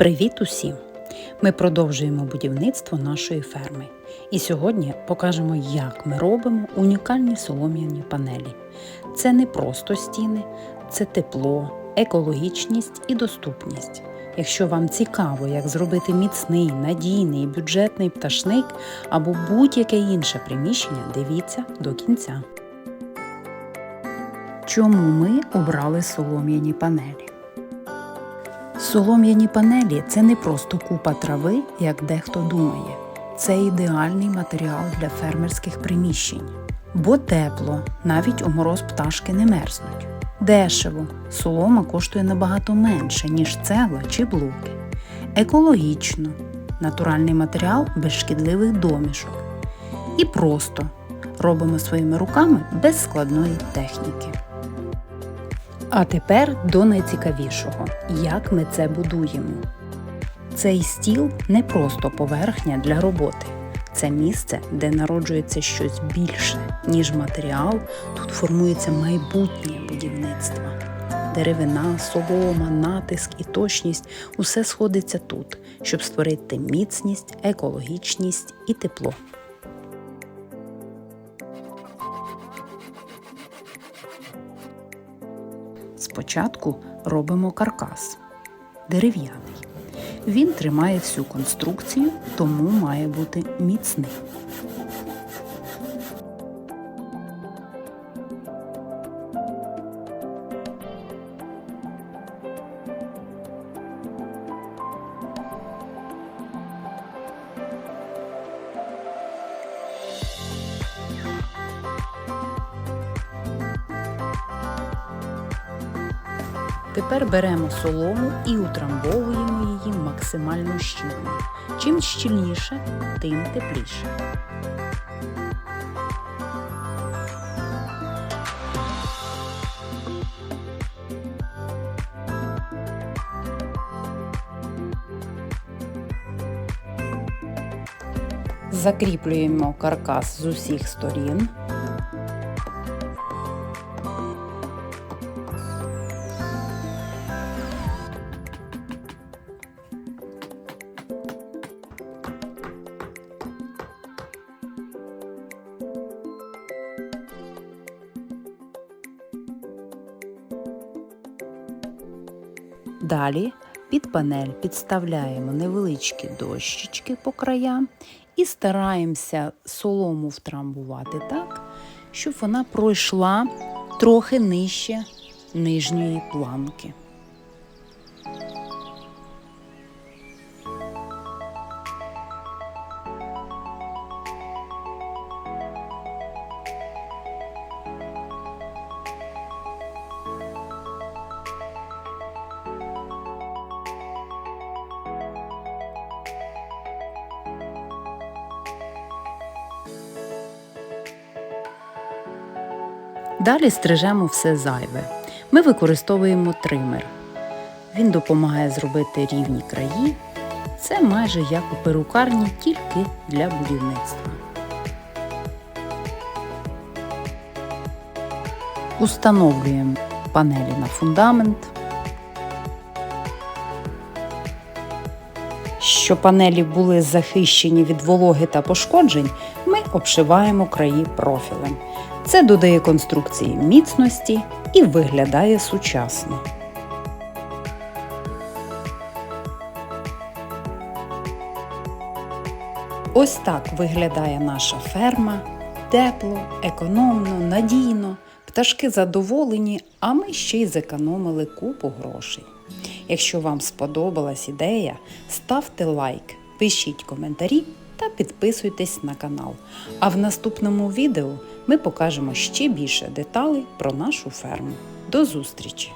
Привіт усім! Ми продовжуємо будівництво нашої ферми. І сьогодні покажемо, як ми робимо унікальні солом'яні панелі. Це не просто стіни, це тепло, екологічність і доступність. Якщо вам цікаво, як зробити міцний, надійний бюджетний пташник або будь-яке інше приміщення, дивіться до кінця. Чому ми обрали солом'яні панелі? Солом'яні панелі це не просто купа трави, як дехто думає. Це ідеальний матеріал для фермерських приміщень. Бо тепло, навіть у мороз пташки не мерзнуть. Дешево, солома коштує набагато менше, ніж цегла чи блоки. Екологічно, натуральний матеріал без шкідливих домішок. І просто робимо своїми руками без складної техніки. А тепер до найцікавішого, як ми це будуємо. Цей стіл не просто поверхня для роботи. Це місце, де народжується щось більше, ніж матеріал. Тут формується майбутнє будівництва. Деревина, солома, натиск і точність усе сходиться тут, щоб створити міцність, екологічність і тепло. Спочатку робимо каркас дерев'яний. Він тримає всю конструкцію, тому має бути міцний. Тепер беремо солому і утрамбовуємо її максимально щільно. Чим щільніше, тим тепліше. Закріплюємо каркас з усіх сторін. Далі під панель підставляємо невеличкі дощечки по краям і стараємося солому втрамбувати так, щоб вона пройшла трохи нижче нижньої планки. Далі стрижемо все зайве. Ми використовуємо тример. Він допомагає зробити рівні краї. Це майже як у перукарні, тільки для будівництва. Установлюємо панелі на фундамент. Щоб панелі були захищені від вологи та пошкоджень, ми обшиваємо краї профілем. Це додає конструкції міцності і виглядає сучасно. Ось так виглядає наша ферма. Тепло, економно, надійно. Пташки задоволені, а ми ще й зекономили купу грошей. Якщо вам сподобалась ідея, ставте лайк, пишіть коментарі та підписуйтесь на канал. А в наступному відео ми покажемо ще більше деталей про нашу ферму. До зустрічі!